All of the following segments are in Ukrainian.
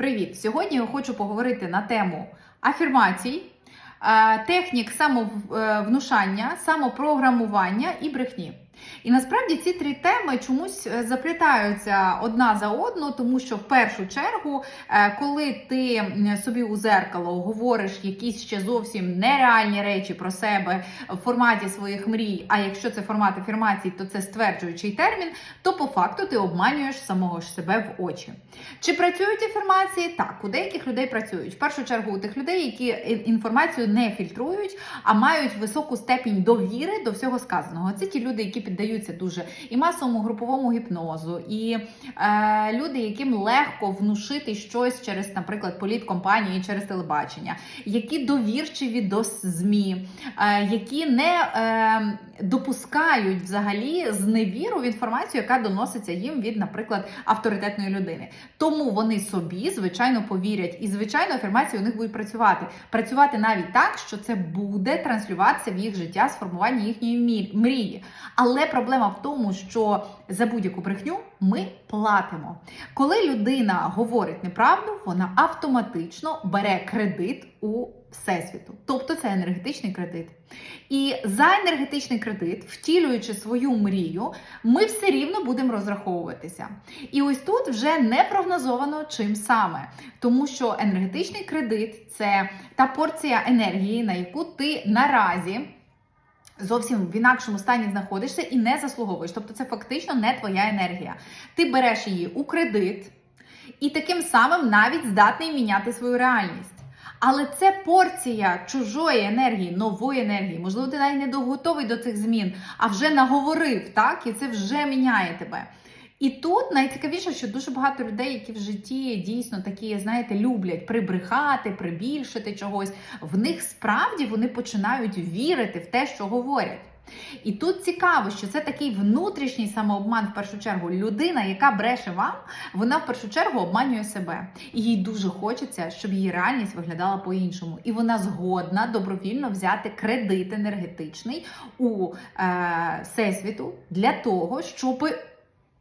Привіт! Сьогодні я хочу поговорити на тему афірмацій, е, технік самовнушання, самопрограмування і брехні. І насправді ці три теми чомусь е, заплітаються одна за одну, тому що в першу чергу, е, коли ти собі у зеркало говориш якісь ще зовсім нереальні речі про себе в форматі своїх мрій, а якщо це формат афірмацій, то це стверджуючий термін, то по факту ти обманюєш самого ж себе в очі. Чи працюють афірмації? Так, у деяких людей працюють. В першу чергу у тих людей, які інформацію не фільтрують, а мають високу степінь довіри до всього сказаного. Це ті люди, які піддаються дуже і масовому груповому гіпнозу, і е, люди, яким легко внушити щось через, наприклад, політкомпанії, через телебачення, які довірчиві до ЗМІ, е, які не е, допускають взагалі зневіру в інформацію, яка доноситься їм від, наприклад, авторитетної людини. Тому вони собі, звичайно, повірять, і звичайно, афірмації у них будуть працювати. Працювати навіть так, що це буде транслюватися в їх життя, сформування їхньої мрії. Але проблема в тому, що за будь-яку брехню ми платимо. Коли людина говорить неправду, вона автоматично бере кредит у всесвіту, тобто це енергетичний кредит. І за енергетичний кредит, втілюючи свою мрію, ми все рівно будемо розраховуватися. І ось тут вже не прогнозовано чим саме, тому що енергетичний кредит це та порція енергії, на яку ти наразі. Зовсім в інакшому стані знаходишся і не заслуговуєш. Тобто це фактично не твоя енергія. Ти береш її у кредит і таким самим навіть здатний міняти свою реальність. Але це порція чужої енергії, нової енергії. Можливо, ти навіть не доготовий до цих змін, а вже наговорив, так? І це вже міняє тебе. І тут найцікавіше, що дуже багато людей, які в житті дійсно такі, знаєте, люблять прибрехати, прибільшити чогось, в них справді вони починають вірити в те, що говорять. І тут цікаво, що це такий внутрішній самообман в першу чергу. Людина, яка бреше вам, вона в першу чергу обманює себе. І їй дуже хочеться, щоб її реальність виглядала по-іншому. І вона згодна добровільно взяти кредит енергетичний у е, всесвіту для того, щоб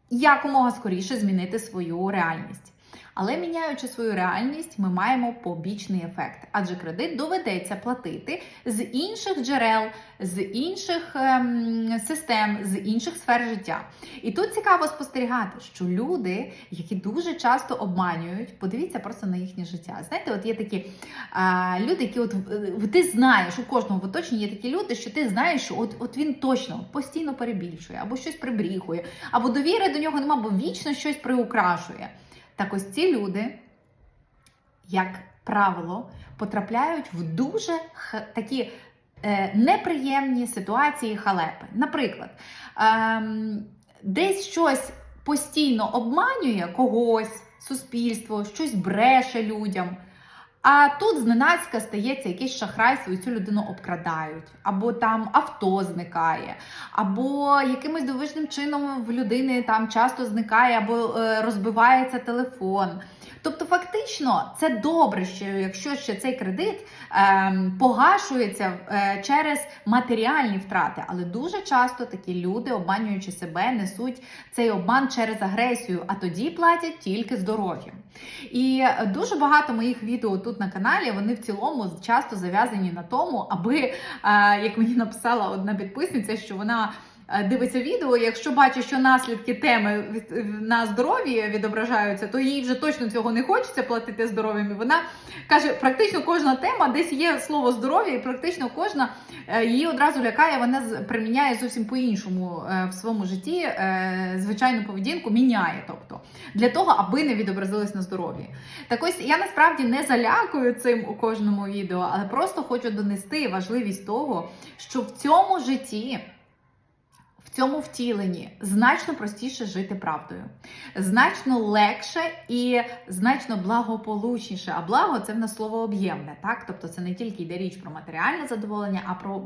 якомога скоріше змінити свою реальність. Але міняючи свою реальність, ми маємо побічний ефект, адже кредит доведеться платити з інших джерел, з інших ем, систем, з інших сфер життя. І тут цікаво спостерігати, що люди, які дуже часто обманюють, подивіться просто на їхнє життя. Знаєте, от є такі а, люди, які от е, ти знаєш, у кожного в оточенні є такі люди, що ти знаєш, що от, от він точно постійно перебільшує, або щось прибріхує, або довіри до нього нема, бо вічно щось приукрашує. Так ось ці люди, як правило, потрапляють в дуже такі е, неприємні ситуації халепи. Наприклад, е, десь щось постійно обманює когось, суспільство, щось бреше людям. А тут зненацька стається якийсь шахрайство, і цю людину обкрадають, або там авто зникає, або якимось дивовижним чином в людини там часто зникає, або е, розбивається телефон. Тобто, фактично, це добре, що якщо ще цей кредит ем, погашується е, через матеріальні втрати, але дуже часто такі люди, обманюючи себе, несуть цей обман через агресію, а тоді платять тільки здоров'ям. І дуже багато моїх відео тут на каналі вони в цілому часто зав'язані на тому, аби, е, як мені написала одна підписниця, що вона. Е, Дивиться відео, якщо бачить, що наслідки теми на здоров'ї відображаються, то їй вже точно цього не хочеться платити здоров'ям. І вона каже, практично кожна тема, десь є слово здоров'я, і практично кожна е, її одразу лякає, вона приміняє зовсім по-іншому е, в своєму житті звичайну поведінку, міняє, тобто для того, аби не відобразилось на здоров'ї. Так ось я насправді не залякую цим у кожному відео, але просто хочу донести важливість того, що в цьому житті. В цьому втіленні значно простіше жити правдою, значно легше і значно благополучніше. А благо це в нас слово об'ємне, так? Тобто це не тільки йде річ про матеріальне задоволення, а про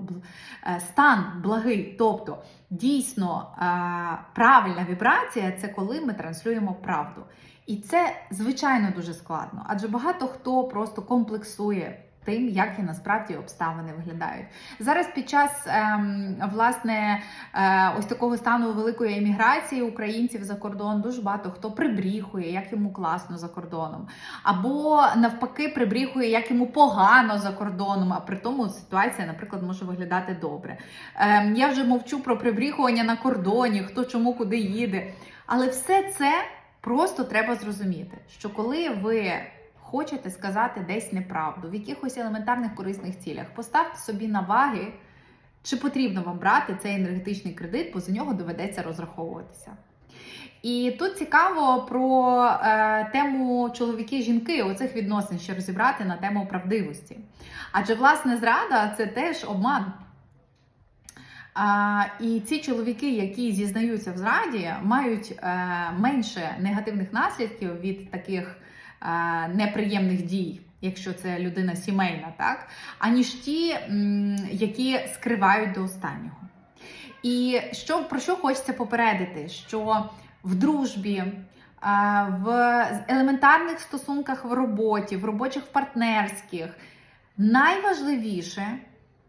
е, стан благий. Тобто, дійсно е, правильна вібрація це коли ми транслюємо правду. І це звичайно дуже складно, адже багато хто просто комплексує тим, як і насправді обставини виглядають. Зараз під час ем, власне е, ось такого стану великої еміграції українців за кордон дуже багато хто прибріхує, як йому класно за кордоном, або навпаки прибріхує, як йому погано за кордоном. А при тому ситуація, наприклад, може виглядати добре. Ем, я вже мовчу про прибріхування на кордоні, хто чому куди їде. Але все це просто треба зрозуміти, що коли ви хочете сказати десь неправду в якихось елементарних корисних цілях, поставте собі на ваги, чи потрібно вам брати цей енергетичний кредит, бо за нього доведеться розраховуватися. І тут цікаво про е, тему чоловіки-жінки, оцих відносин ще розібрати на тему правдивості. Адже власне зрада це теж обман. А, і ці чоловіки, які зізнаються в зраді, мають е, менше негативних наслідків від таких неприємних дій, якщо це людина сімейна, так, аніж ті, які скривають до останнього. І що, про що хочеться попередити? Що в дружбі, е, в елементарних стосунках в роботі, в робочих партнерських найважливіше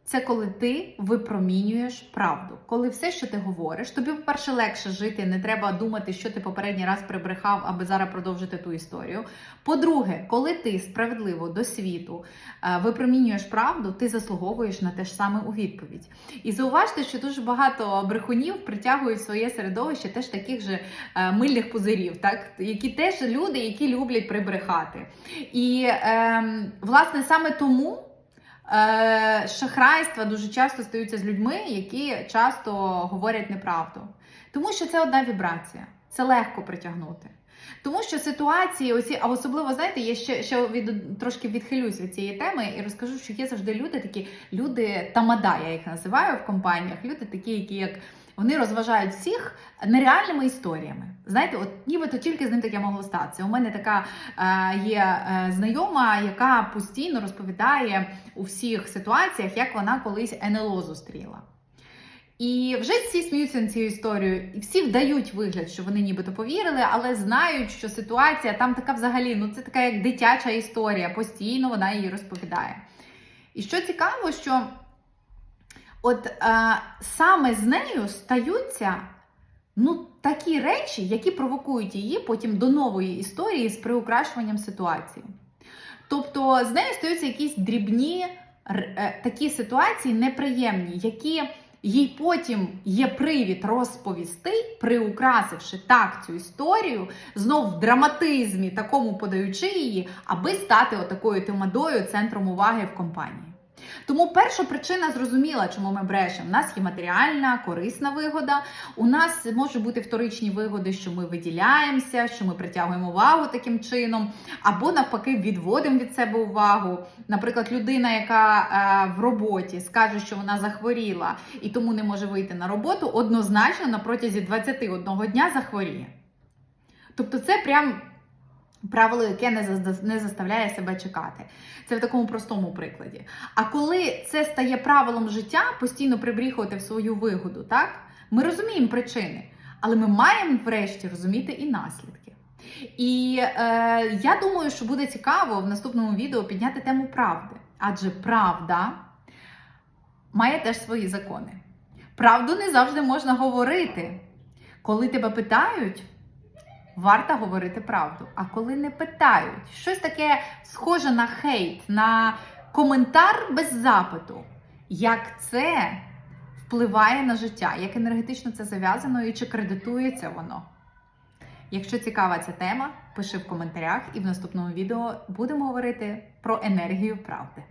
це коли ти випромінюєш правду. Коли все, що ти говориш, тобі, по-перше, легше жити, не треба думати, що ти попередній раз прибрехав, аби зараз продовжити ту історію. По-друге, коли ти справедливо до світу е, випромінюєш правду, ти заслуговуєш на те ж саме у відповідь. І зауважте, що дуже багато брехунів притягують в своє середовище теж таких же е, мильних пузирів, так? які теж люди, які люблять прибрехати. І е, власне саме тому. Е, шахрайства дуже часто стаються з людьми, які часто говорять неправду. Тому що це одна вібрація, це легко притягнути. Тому що ситуації, оці, а особливо, знаєте, я ще ще від, трошки відхилюсь від цієї теми і розкажу, що є завжди люди, такі люди тамада, я їх називаю в компаніях. Люди такі, які як вони розважають всіх нереальними історіями. Знаєте, от нібито тільки з ним таке могло статися. У мене така е, є е, знайома, яка постійно розповідає у всіх ситуаціях, як вона колись НЛО зустріла. І вже всі сміються на цією історією, і всі вдають вигляд, що вони нібито повірили, але знають, що ситуація там така взагалі, ну це така як дитяча історія, постійно вона її розповідає. І що цікаво, що от е, саме з нею стаються ну, такі речі, які провокують її потім до нової історії з приукрашуванням ситуації. Тобто з нею стаються якісь дрібні е, такі ситуації неприємні, які їй потім є привід розповісти, приукрасивши так цю історію, знов в драматизмі, такому подаючи її, аби стати отакою тимадою центром уваги в компанії. Тому перша причина зрозуміла, чому ми брешемо. У нас є матеріальна, корисна вигода. У нас можуть бути вторичні вигоди, що ми виділяємося, що ми притягуємо увагу таким чином, або навпаки відводимо від себе увагу. Наприклад, людина, яка е, в роботі скаже, що вона захворіла і тому не може вийти на роботу, однозначно на протязі 21 дня захворіє. Тобто, це прям. Правило, яке не заставляє себе чекати. Це в такому простому прикладі. А коли це стає правилом життя, постійно прибріхувати в свою вигоду, так? Ми розуміємо причини, але ми маємо врешті розуміти і наслідки. І е, я думаю, що буде цікаво в наступному відео підняти тему правди. Адже правда має теж свої закони. Правду не завжди можна говорити. Коли тебе питають варто говорити правду. А коли не питають, щось таке схоже на хейт, на коментар без запиту, як це впливає на життя, як енергетично це зав'язано і чи кредитується воно. Якщо цікава ця тема, пиши в коментарях, і в наступному відео будемо говорити про енергію правди.